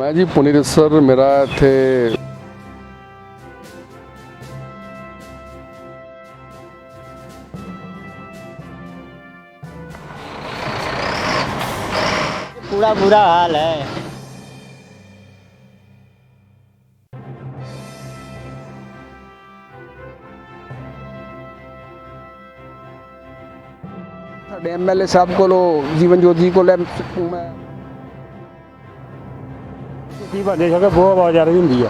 ਮੈਂ ਜੀ ਪੁਨੀਤ ਸਰ ਮੇਰਾ ਇੱਥੇ पूरा बुरा हाल है ਸਾਡੇ ਐਮਐਲਏ ਸਾਹਿਬ ਕੋਲੋਂ ਜੀਵਨ ਜੋਤ ਜੀ ਕੋਲ ਮੈਂ ਕੀ ਬੰਦੇ ਸਕੇ ਬਹੁਤ ਆਵਾਜ਼ ਆ ਰਹੀ ਹੁੰਦੀ ਆ।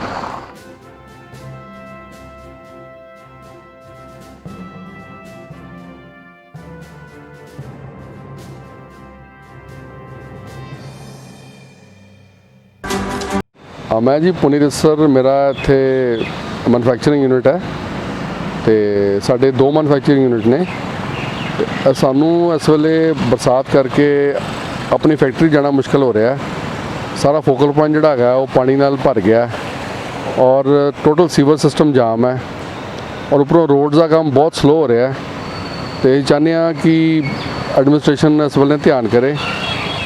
ਹਾਂ, ਮੈਂ ਜੀ ਪੁਨੀਤ ਸਰ, ਮੇਰਾ ਇੱਥੇ ਮੈਨੂਫੈਕਚਰਿੰਗ ਯੂਨਿਟ ਹੈ। ਤੇ ਸਾਡੇ ਦੋ ਮੈਨੂਫੈਕਚਰਿੰਗ ਯੂਨਿਟ ਨੇ। ਤੇ ਸਾਨੂੰ ਇਸ ਵੇਲੇ ਬਰਸਾਤ ਕਰਕੇ ਆਪਣੀ ਫੈਕਟਰੀ ਜਾਣਾ ਮੁਸ਼ਕਲ ਹੋ ਰਿਹਾ ਹੈ। ਸਾਰਾ ਫੋਕਲ ਪੁਆਇੰਟ ਜਿਹੜਾ ਹੈਗਾ, ਉਹ ਪਾਣੀ ਨਾਲ ਭਰ ਗਿਆ ਔਰ ਟੋਟਲ ਸੀਵਰ ਸਿਸਟਮ ਜਾਮ ਹੈ ਔਰ ਉੱਪਰੋਂ ਰੋਡਸ ਦਾ ਕੰਮ ਬਹੁਤ ਸਲੋ ਹੋ ਰਿਹਾ ਹੈ ਤੇ ਅਸੀਂ ਚਾਹੁੰਦੇ ਹਾਂ ਕਿ ਐਡਮਿਨਿਸਟ੍ਰੇਸ਼ਨ ਇਸ ਵੱਲ ਧਿਆਨ ਕਰੇ।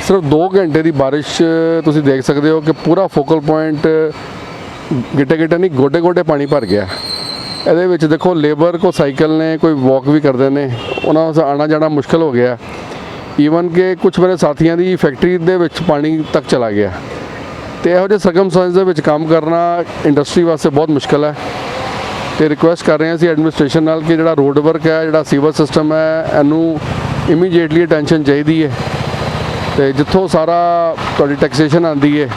ਸਿਰਫ 2 ਘੰਟੇ ਦੀ ਬਾਰਿਸ਼ ਤੁਸੀਂ ਦੇਖ ਸਕਦੇ ਹੋ ਕਿ ਪੂਰਾ ਫੋਕਲ ਪੁਆਇੰਟ ਗਿੱਟੇ ਗਿੱਟੇ ਨਹੀਂ ਗੋਡੇ ਗੋਡੇ ਪਾਣੀ ਭਰ ਗਿਆ ਇਹਦੇ ਵਿੱਚ ਦੇਖੋ ਲੇਬਰ ਕੋ ਸਾਈਕਲ ਨੇ, ਕੋਈ ਵਾਕ ਵੀ ਕਰਦੇ ਨੇ, ਉਹਨਾਂ ਵਾਸਤੇ ਆਣਾ ਜਾਣਾ ਮੁਸ਼ਕਲ ਹੋ ਗਿਆ ਈਵਨ ਕਿ ਕੁਝ ਮੇਰੇ ਸਾਥੀਆਂ ਦੀ ਫੈਕਟਰੀ ਦੇ ਵਿੱਚ ਪਾਣੀ ਤੱਕ ਚਲਾ ਗਿਆ। ਤੇ ਇਹੋ ਜਿਹੇ ਸਰਕਮਸਟੈਂਸ ਦੇ ਵਿੱਚ ਕੰਮ ਕਰਨਾ ਇੰਡਸਟਰੀ ਵਾਸਤੇ ਬਹੁਤ ਮੁਸ਼ਕਲ ਹੈ। ਤੇ ਰਿਕੁਐਸਟ ਕਰ ਰਹੇ ਹਾਂ ਅਸੀਂ ਐਡਮਿਨਿਸਟ੍ਰੇਸ਼ਨ ਨਾਲ ਕਿ ਜਿਹੜਾ ਰੋਡ ਵਰਕ ਹੈ, ਜਿਹੜਾ ਸੀਵਰ ਸਿਸਟਮ ਹੈ, ਇਹਨੂੰ ਇਮੀਡੀਏਟਲੀ ਅਟੈਂਸ਼ਨ ਚਾਹੀਦੀ ਹੈ। ਤੇ ਜਿੱਥੋਂ ਸਾਰਾ ਤੁਹਾਡੀ ਟੈਕਸੇਸ਼ਨ ਆਂਦੀ ਹੈ,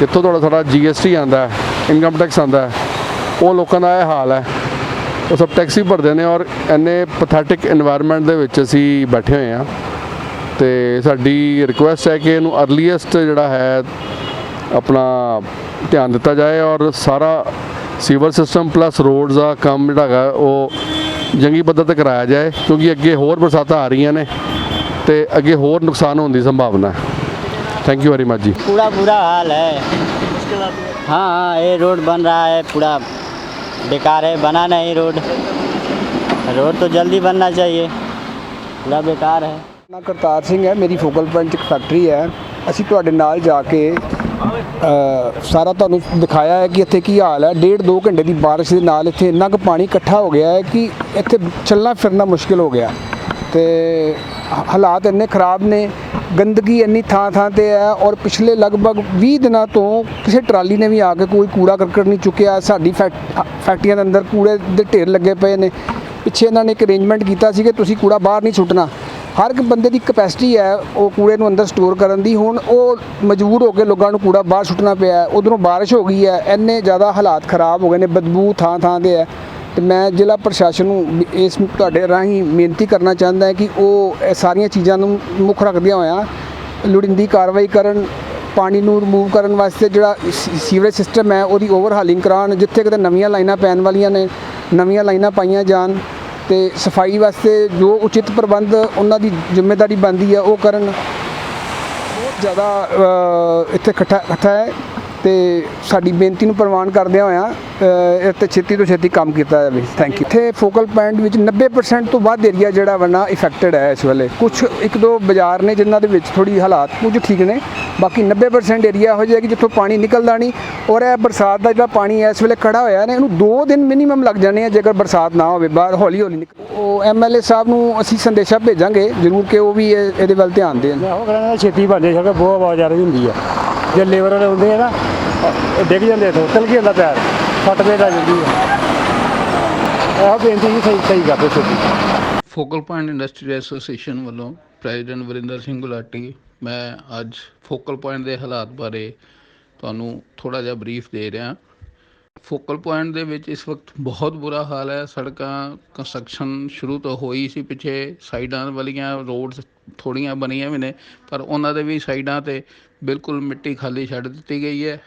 ਜਿੱਥੋਂ ਤੁਹਾਡਾ ਸਾਰਾ ਜੀਐਸਟੀ ਆਂਦਾ ਹੈ ਇਨਕਮ ਟੈਕਸ ਆਂਦਾ ਹੈ, ਉਹ ਲੋਕਾਂ ਦਾ ਇਹ ਹਾਲ ਹੈ। ਉਹ ਸਭ ਟੈਕਸ ਹੀ ਭਰਦੇ ਨੇ ਔਰ ਐਨੇ ਪੈਥੈਟਿਕ এনवायरमेंट ਦੇ ਵਿੱਚ ਅਸੀਂ ਬੈਠੇ ਹੋਏ ਹਾਂ। ਤੇ ਸਾਡੀ ਰਿਕੁਐਸਟ ਹੈ ਕਿ ਇਹਨੂੰ ਅਰਲੀਐਸਟ ਜਿਹੜਾ ਹੈ ਆਪਣਾ ਧਿਆਨ ਦਿੱਤਾ ਜਾਏ ਔਰ ਸਾਰਾ ਸੀਵਰ ਸਿਸਟਮ ਪਲੱਸ ਰੋਡਸ ਦਾ ਕੰਮ ਜਿਹੜਾ ਹੈਗਾ ਉਹ ਜੰਗੀ ਪੱਧਰ ਤੇ ਕਰਾਇਆ ਜਾਏ ਕਿਉਂਕਿ ਅੱਗੇ ਹੋਰ ਬਰਸਾਤਾਂ ਆ ਰਹੀਆਂ ਨੇ ਤੇ ਅੱਗੇ ਹੋਰ ਨੁਕਸਾਨ ਹੋਣ ਦੀ ਸੰਭਾਵਨਾ ਹੈ ਥੈਂਕ ਯੂ ਵੈਰੀ ਮਚ ਜੀ पूरा बुरा हाल है हाँ हाँ ये रोड बन रहा है पूरा बेकार है बना नहीं रोड रोड तो जल्दी बनना चाहिए पूरा बेकार है ਨਾ ਕਰਤਾਰ ਸਿੰਘ ਹੈ, ਮੇਰੀ ਫੋਕਲ ਪੁਆਇੰਟ 'ਚ ਇੱਕ ਫੈਕਟਰੀ ਹੈ। ਅਸੀਂ ਤੁਹਾਡੇ ਨਾਲ ਜਾ ਕੇ ਸਾਰਾ ਤੁਹਾਨੂੰ ਦਿਖਾਇਆ ਹੈ ਕਿ ਇੱਥੇ ਕੀ ਹਾਲ ਹੈ। ਡੇਢ ਦੋ ਘੰਟੇ ਦੀ ਬਾਰਿਸ਼ ਦੇ ਨਾਲ ਇੱਥੇ ਇੰਨਾ ਕੁ ਪਾਣੀ ਇਕੱਠਾ ਹੋ ਗਿਆ ਹੈ ਕਿ ਇੱਥੇ ਚੱਲਣਾ ਫਿਰਨਾ ਮੁਸ਼ਕਿਲ ਹੋ ਗਿਆ। ਤੇ ਹਾਲਾਤ ਇੰਨੇ ਖਰਾਬ ਨੇ, ਗੰਦਗੀ ਇੰਨੀ ਥਾਂ ਥਾਂ ਤੇ ਹੈ ਔਰ ਪਿਛਲੇ ਲਗਭਗ 20 ਦਿਨਾਂ ਤੋਂ ਕਿਸੇ ਟਰਾਲੀ ਨੇ ਵੀ ਆ ਕੇ ਕੋਈ ਕੂੜਾ ਕਰਕਟ ਨਹੀਂ ਚੁੱਕਿਆ। ਸਾਡੀ ਫੈਕ- ਫੈਕਟਰੀਆਂ ਦੇ ਅੰਦਰ ਕੂੜੇ ਦੇ ਢੇਰ ਲੱਗੇ ਪਏ ਨੇ। ਪਿੱਛੇ ਇਹਨਾਂ ਨੇ ਇੱਕ ਅਰੇਂਜਮੈਂਟ ਕੀਤਾ ਸੀ ਕਿ ਤੁਸੀਂ ਕੂੜਾ ਬਾਹਰ ਨਹੀਂ ਸੁੱਟਣਾ। ਹਰ ਇੱਕ ਬੰਦੇ ਦੀ ਕਪੈਸਿਟੀ ਹੈ, ਉਹ ਕੂੜੇ ਨੂੰ ਅੰਦਰ ਸਟੋਰ ਕਰਨ ਦੀ। ਹੁਣ ਉਹ ਮਜਬੂਰ ਹੋ ਕੇ ਲੋਕਾਂ ਨੂੰ ਕੂੜਾ ਬਾਹਰ ਸੁੱਟਣਾ ਪਿਆ ਉਧਰੋਂ ਬਾਰਿਸ਼ ਹੋ ਗਈ ਹੈ, ਇੰਨੇ ਜ਼ਿਆਦਾ ਹਾਲਾਤ ਖਰਾਬ ਹੋ ਗਏ ਨੇ, ਬਦਬੂ ਥਾਂ ਥਾਂ ਤੇ ਹੈ। ਤੇ ਮੈਂ ਜ਼ਿਲ੍ਹਾ ਪ੍ਰਸ਼ਾਸਨ ਨੂੰ ਇਸ ਤੁਹਾਡੇ ਰਾਹੀਂ ਬੇਨਤੀ ਕਰਨਾ ਚਾਹੁੰਦਾ ਹਾਂ ਕਿ ਉਹ ਸਾਰੀਆਂ ਚੀਜ਼ਾਂ ਨੂੰ ਮੁੱਖ ਰੱਖਦਿਆਂ ਹੋਇਆਂ ਲੋੜੀਂਦੀ ਕਾਰਵਾਈ ਕਰਨ, ਪਾਣੀ ਨੂੰ ਰਿਮੂਵ ਕਰਨ ਵਾਸਤੇ ਜਿਹੜਾ ਸੀਵਰੇਜ ਸਿਸਟਮ ਹੈ, ਉਹਦੀ ਓਵਰਹਾਲਿੰਗ ਕਰਾਉਣ, ਜਿੱਥੇ ਕਿਤੇ ਨਵੀਆਂ ਲਾਈਨਾਂ ਪੈਣ ਵਾਲੀਆਂ ਨੇ, ਨਵੀਆਂ ਲਾਈਨਾਂ ਪਾਈਆਂ ਜਾਣ। ਤੇ ਸਫ਼ਾਈ ਵਾਸਤੇ ਜੋ ਉਚਿਤ ਪ੍ਰਬੰਧ ਉਹਨਾਂ ਦੀ ਜ਼ਿੰਮੇਵਾਰੀ ਬਣਦੀ ਹੈ ਉਹ ਕਰਨ ਬਹੁਤ ਜ਼ਿਆਦਾ ਇੱਥੇ ਇਕੱਠਾ ਇਕੱਠਾ ਹੈ ਤੇ ਸਾਡੀ ਬੇਨਤੀ ਨੂੰ ਪ੍ਰਵਾਨ ਕਰਦਿਆਂ ਹੋਇਆਂ ਅ, ਤੇ ਛੇਤੀ ਤੋਂ ਛੇਤੀ ਕੰਮ ਕੀਤਾ ਜਾਵੇ। ਥੈਂਕ ਯੂ ਇੱਥੇ ਫੋਕਲ ਪੁਆਇੰਟ ਵਿੱਚ 90% ਤੋਂ ਵੱਧ ਏਰੀਆ ਜਿਹੜਾ ਵਾ ਨਾ ਇਫੈਕਟਡ ਹੈ ਇਸ ਵੇਲੇ। ਕੁਝ ਇੱਕ ਦੋ ਬਾਜ਼ਾਰ ਨੇ ਜਿਨ੍ਹਾਂ ਦੇ ਵਿੱਚ ਥੋੜੀ ਹਾਲਾਤ ਕੁਝ ਠੀਕ ਨੇ। ਬਾਕੀ 90% ਏਰੀਆ ਇਹੋ ਜਿਹਾ ਕਿ ਜਿੱਥੋਂ ਪਾਣੀ ਨਿਕਲਦਾ ਨਹੀਂ ਔਰ ਇਹ ਬਰਸਾਤ ਦਾ ਜਿਹੜਾ ਪਾਣੀ ਹੈ ਇਸ ਵੇਲੇ ਖੜਾ ਹੋਇਆ ਨੇ ਇਹਨੂੰ 2 ਦਿਨ ਮਿਨੀਮਮ ਲੱਗ ਜਾਣੇ ਆ ਜੇਕਰ ਬਰਸਾਤ ਨਾ ਹੋਵੇ ਬਾਹਰ ਹੌਲੀ ਹੌਲੀ ਨਿਕਲ ਉਹ ਐਮਐਲਏ ਸਾਹਿਬ ਨੂੰ ਅਸੀਂ ਸੰਦੇਸ਼ਾ ਭੇਜਾਂਗੇ ਜ਼ਰੂਰ ਕਿ ਉਹ ਵੀ ਇਹਦੇ ਵੱਲ ਧਿਆਨ ਦੇਣ। ਉਹ ਕਹਿੰਦਾ ਛੇਤੀ ਬੰਦੇ ਸਕੇ ਬਹੁਤ ਆਵਾਜ਼ ਆ ਰਹੀ ਹੁੰਦੀ ਆ ਜੇ ਲੇਬਰ ਵਾਲੇ ਹੁੰਦੇ ਆ ਨਾ ਡਿੱਗ ਜਾਂਦੇ ਇੱਥੋਂ ਤਿਲਕ ਜਾਂਦਾ ਪੈਰ। ਫੱਟ ਲੱਗ ਜਾਂਦੀ ਆ। ਇਹ ਬੇਨਤੀ ਜੀ ਸਹੀ ਸਹੀ ਕਰਦੇ ਛੇਤੀ ਫੋਕਲ ਪੁਆਇੰਟ ਇੰਡਸਟਰੀ ਐਸੋਸੀਏਸ਼ਨ ਵੱਲੋਂ ਪ੍ਰੈਜ਼ੀਡੈਂਟ ਵਰਿੰਦਰ ਸਿੰਘ ਗੁਲਾਟੀ, ਮੈਂ ਅੱਜ ਫੋਕਲ ਪੁਆਇੰਟ ਦੇ ਹਾਲਾਤ ਬਾਰੇ ਤੁਹਾਨੂੰ ਥੋੜਾ ਜਿਹਾ ਬਰੀਫ ਦੇ ਰਿਹਾ। ਫੋਕਲ ਪੁਆਇੰਟ ਦੇ ਵਿੱਚ ਇਸ ਵਕਤ ਬਹੁਤ ਬੁਰਾ ਹਾਲ ਹੈ। ਸੜਕਾਂ ਕੰਸਟਰਕਸ਼ਨ ਸ਼ੁਰੂ ਤੋਂ ਹੋਈ ਸੀ, ਪਿੱਛੇ ਸਾਈਡਾਂ ਵਾਲੀਆਂ ਰੋਡਸ ਥੋੜੀਆਂ ਬਣੀਆਂ ਵੀ ਨੇ, ਪਰ ਉਹਨਾਂ ਦੇ ਵੀ ਸਾਈਡਾਂ ਤੇ ਬਿਲਕੁਲ ਮਿੱਟੀ ਖਾਲੀ ਛੱਡ ਦਿੱਤੀ ਗਈ ਹੈ।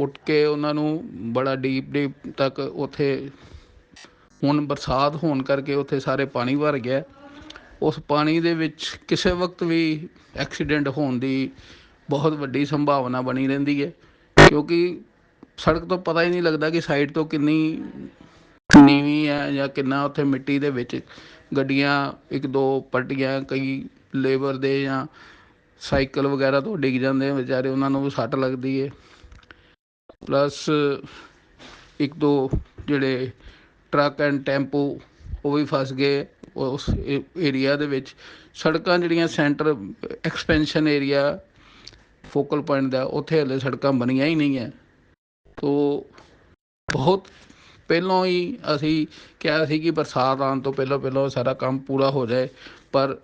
ਉੱਠ ਕੇ ਉਹਨਾਂ ਨੂੰ ਬੜਾ ਡੀਪ ਡੀਪ ਤੱਕ ਉੱਥੇ ਹੁਣ ਬਰਸਾਤ ਹੋਣ ਕਰਕੇ ਉੱਥੇ ਸਾਰੇ ਪਾਣੀ ਭਰ ਗਿਆ। ਉਸ ਪਾਣੀ ਦੇ ਵਿੱਚ ਕਿਸੇ ਵਕਤ ਵੀ ਐਕਸੀਡੈਂਟ ਹੋਣ ਦੀ ਬਹੁਤ ਵੱਡੀ ਸੰਭਾਵਨਾ ਬਣੀ ਰਹਿੰਦੀ ਹੈ। ਕਿਉਂਕਿ ਸੜਕ ਤੋਂ ਪਤਾ ਹੀ ਨਹੀਂ ਲੱਗਦਾ ਕਿ ਸਾਈਡ ਤੋਂ ਕਿੰਨੀ ਨੀਵੀਂ ਹੈ ਜਾਂ ਕਿੰਨਾ ਉੱਥੇ ਮਿੱਟੀ ਦੇ ਵਿੱਚ ਗੱਡੀਆਂ ਇੱਕ ਦੋ ਪਲਟੀਆਂ, ਕਈ ਲੇਬਰ ਦੇ ਜਾਂ ਸਾਈਕਲ ਵਗੈਰਾ ਤੋਂ ਡਿੱਗ ਜਾਂਦੇ ਵਿਚਾਰੇ ਉਹਨਾਂ ਨੂੰ ਵੀ ਸੱਟ ਲੱਗਦੀ ਹੈ। ਪਲੱਸ ਇੱਕ ਦੋ ਜਿਹੜੇ ਟਰੱਕ ਐਂਡ ਟੈਂਪੂ, ਉਹ ਵੀ ਫਸ ਗਏ ਉਸ ਏਰੀਆ ਦੇ ਵਿੱਚ। ਸੜਕਾਂ ਜਿਹੜੀਆਂ centre expansion area focal point ਦਾ, ਉੱਥੇ ਹਲੇ ਸੜਕਾਂ ਬਣੀਆਂ ਹੀ ਨਹੀਂ ਹੈ ਤੋ ਬਹੁਤ ਪਹਿਲਾਂ ਹੀ ਅਸੀਂ ਕਿਹਾ ਸੀ ਕਿ ਬਰਸਾਤ ਆਉਣ ਤੋਂ ਪਹਿਲਾਂ ਪਹਿਲਾਂ ਉਹ ਸਾਰਾ ਕੰਮ ਪੂਰਾ ਹੋ ਜਾਏ, ਪਰ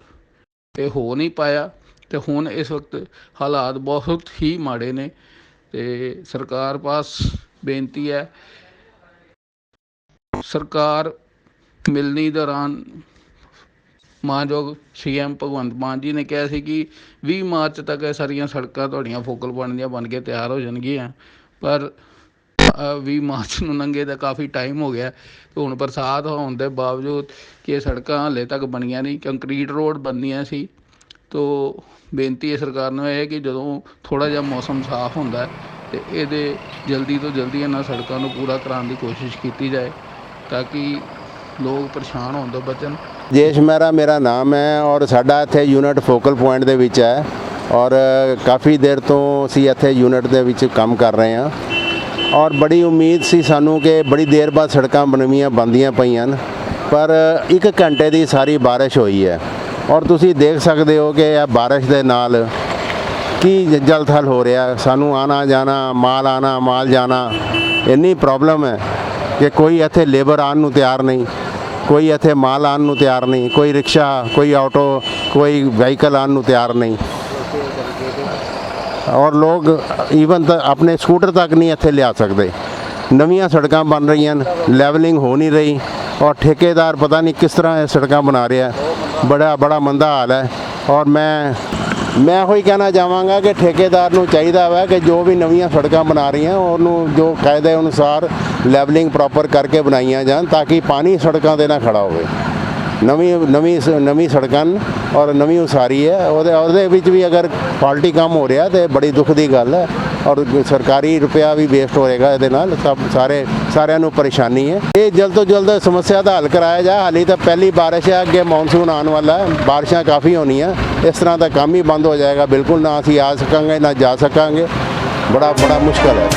ਇਹ ਹੋ ਨਹੀਂ ਪਾਇਆ। ਤੇ ਹੁਣ ਇਸ ਵਕਤ ਹਾਲਾਤ ਬਹੁਤ ਹੀ ਮਾੜੇ ਨੇ। ਤੇ ਸਰਕਾਰ ਪਾਸ ਬੇਨਤੀ ਹੈ। ਸਰਕਾਰ ਮਿਲਣੀ ਦੌਰਾਨ ਮਾਨਯੋਗ ਸੀਐਮ ਭਗਵੰਤ ਮਾਨ ਜੀ ਨੇ ਕਿਹਾ ਸੀ ਕਿ 20 ਮਾਰਚ ਤੱਕ ਇਹ ਸਾਰੀਆਂ ਸੜਕਾਂ ਤੁਹਾਡੀਆਂ ਫੋਕਲ ਪੁਆਇੰਟ ਦੀਆਂ ਬਣ ਕੇ ਤਿਆਰ ਹੋ ਜਾਣਗੀਆਂ। ਪਰ ਅ, 20 ਮਾਰਚ ਨੂੰ ਲੰਘੇ ਤਾਂ ਕਾਫੀ ਟਾਈਮ ਹੋ ਗਿਆ। ਤੇ ਹੁਣ ਬਰਸਾਤ ਹੋਣ ਦੇ ਬਾਵਜੂਦ ਕਿ ਇਹ ਸੜਕਾਂ ਹਾਲੇ ਤੱਕ ਬਣੀਆਂ ਨਹੀਂ ਕੰਕਰੀਟ ਰੋਡ ਬਣਨੀਆਂ ਸੀ। ਤੋ ਬੇਨਤੀ ਹੈ ਸਰਕਾਰ ਨੂੰ ਇਹ ਹੈ ਕਿ ਜਦੋਂ ਥੋੜਾ ਜਿਹਾ ਮੌਸਮ ਸਾਫ਼ ਹੁੰਦਾ ਹੈ ਤੇ ਇਹਦੇ ਜਲਦੀ ਤੋਂ ਜਲਦੀ ਇਹਨਾਂ ਸੜਕਾਂ ਨੂੰ ਪੂਰਾ ਕਰਾਉਣ ਦੀ ਕੋਸ਼ਿਸ਼ ਕੀਤੀ ਜਾਏ ਤਾਂ ਕਿ ਲੋਕ ਪਰੇਸ਼ਾਨ ਹੋਣ ਤੋਂ ਬਚਣ। ਜੇਸ਼ ਮਹਿਰਾ ਮੇਰਾ ਨਾਮ ਹੈ ਔਰ ਸਾਡਾ ਇੱਥੇ ਯੂਨਿਟ ਫੋਕਲ ਪੁਆਇੰਟ ਦੇ ਵਿੱਚ ਹੈ ਔਰ ਕਾਫੀ ਦੇਰ ਤੋਂ ਅਸੀਂ ਇੱਥੇ ਯੂਨਿਟ ਦੇ ਵਿੱਚ ਕੰਮ ਕਰ ਰਹੇ ਹਾਂ ਔਰ ਬੜੀ ਉਮੀਦ ਸੀ ਸਾਨੂੰ ਕਿ ਬੜੀ ਦੇਰ ਬਾਅਦ ਸੜਕਾਂ ਬਣਵੀਆਂ ਬੰਦੀਆਂ ਪਈਆਂ ਹਨ, ਪਰ ਇੱਕ ਘੰਟੇ ਦੀ ਸਾਰੀ ਬਾਰਿਸ਼ ਹੋਈ ਹੈ। ਔਰ ਤੁਸੀਂ ਦੇਖ ਸਕਦੇ ਹੋ ਕਿ ਇਹ ਬਾਰਿਸ਼ ਦੇ ਨਾਲ ਕੀ ਜਲ ਥਲ ਹੋ ਰਿਹਾ। ਸਾਨੂੰ ਆਣਾ ਜਾਣਾ, ਮਾਲ ਆਣਾ, ਮਾਲ ਜਾਣਾ, ਇੰਨੀ ਪ੍ਰੋਬਲਮ ਹੈ ਕਿ ਕੋਈ ਇੱਥੇ ਲੇਬਰ ਆਉਣ ਨੂੰ ਤਿਆਰ ਨਹੀਂ, ਕੋਈ ਇੱਥੇ ਮਾਲ ਆਉਣ ਨੂੰ ਤਿਆਰ ਨਹੀਂ, ਕੋਈ ਰਿਕਸ਼ਾ, ਕੋਈ ਆਟੋ ਕੋਈ ਵਹੀਕਲ ਆਉਣ ਨੂੰ ਤਿਆਰ ਨਹੀਂ। ਔਰ ਲੋਕ ਈਵਨ ਤਾਂ ਆਪਣੇ ਸਕੂਟਰ ਤੱਕ ਨਹੀਂ ਇੱਥੇ ਲਿਆ ਸਕਦੇ। ਨਵੀਆਂ ਸੜਕਾਂ ਬਣ ਰਹੀਆਂ ਹਨ ਲੈਵਲਿੰਗ ਹੋ ਨਹੀਂ ਰਹੀ ਔਰ ਠੇਕੇਦਾਰ ਪਤਾ ਨਹੀਂ ਕਿਸ ਤਰ੍ਹਾਂ ਇਹ ਸੜਕਾਂ ਬਣਾ ਰਿਹਾ। ਬੜਾ ਬੜਾ ਮੰਦਾ ਹਾਲ ਹੈ। ਔਰ ਮੈਂ ਮੈਂ ਉਹੀ ਕਹਿਣਾ ਚਾਹਾਂਗਾ ਕਿ ਠੇਕੇਦਾਰ ਨੂੰ ਚਾਹੀਦਾ ਵਾ ਕਿ ਜੋ ਵੀ ਨਵੀਆਂ ਸੜਕਾਂ ਬਣਾ ਰਹੀਆਂ, ਉਹਨੂੰ ਜੋ ਕਾਇਦੇ ਅਨੁਸਾਰ ਲੈਵਲਿੰਗ ਪ੍ਰੋਪਰ ਕਰਕੇ ਬਣਾਈਆਂ ਜਾਣ ਤਾਂ ਕਿ ਪਾਣੀ ਸੜਕਾਂ ਤੇ ਨਾ ਖੜਾ ਹੋਵੇ। ਨਵੀਂ ਨਵੀਂ ਸ- ਨਵੀਂ ਸੜਕਾਂ ਹਨ ਔਰ ਨਵੀਂ ਉਸਾਰੀ ਹੈ। ਉਹਦੇ ਉਹਦੇ ਵਿੱਚ ਵੀ ਅਗਰ ਕੁਆਲਿਟੀ ਕੰਮ ਹੋ ਰਿਹਾ ਤੇ ਬੜੀ ਦੁੱਖ ਦੀ ਗੱਲ ਹੈ ਔਰ ਸਰਕਾਰੀ ਰੁਪਇਆ ਵੀ ਵੇਸਟ ਹੋਏਗਾ ਇਹਦੇ ਨਾਲ। ਸਭ ਸਾਰੇ, ਸਾਰਿਆਂ ਨੂੰ ਪਰੇਸ਼ਾਨੀ ਹੈ। ਇਹ ਜਲਦ ਤੋਂ ਜਲਦ ਸਮੱਸਿਆ ਦਾ ਹੱਲ ਕਰਾਇਆ ਜਾ ਹਾਲੇ ਤਾਂ ਪਹਿਲੀ ਬਾਰਿਸ਼ ਹੈ, ਅੱਗੇ ਮੌਨਸੂਨ ਆਉਣ ਵਾਲਾ ਹੈ। ਬਾਰਿਸ਼ਾਂ ਕਾਫੀ ਹੋਣੀਆਂ। ਇਸ ਤਰ੍ਹਾਂ ਦਾ ਕੰਮ ਹੀ ਬੰਦ ਹੋ ਜਾਏਗਾ। ਬਿਲਕੁਲ ਨਾ ਅਸੀਂ ਆ ਸਕਾਂਗੇ, ਨਾ ਜਾ ਸਕਾਂਗੇ। ਬੜਾ ਬੜਾ ਮੁਸ਼ਕਲ ਹੈ।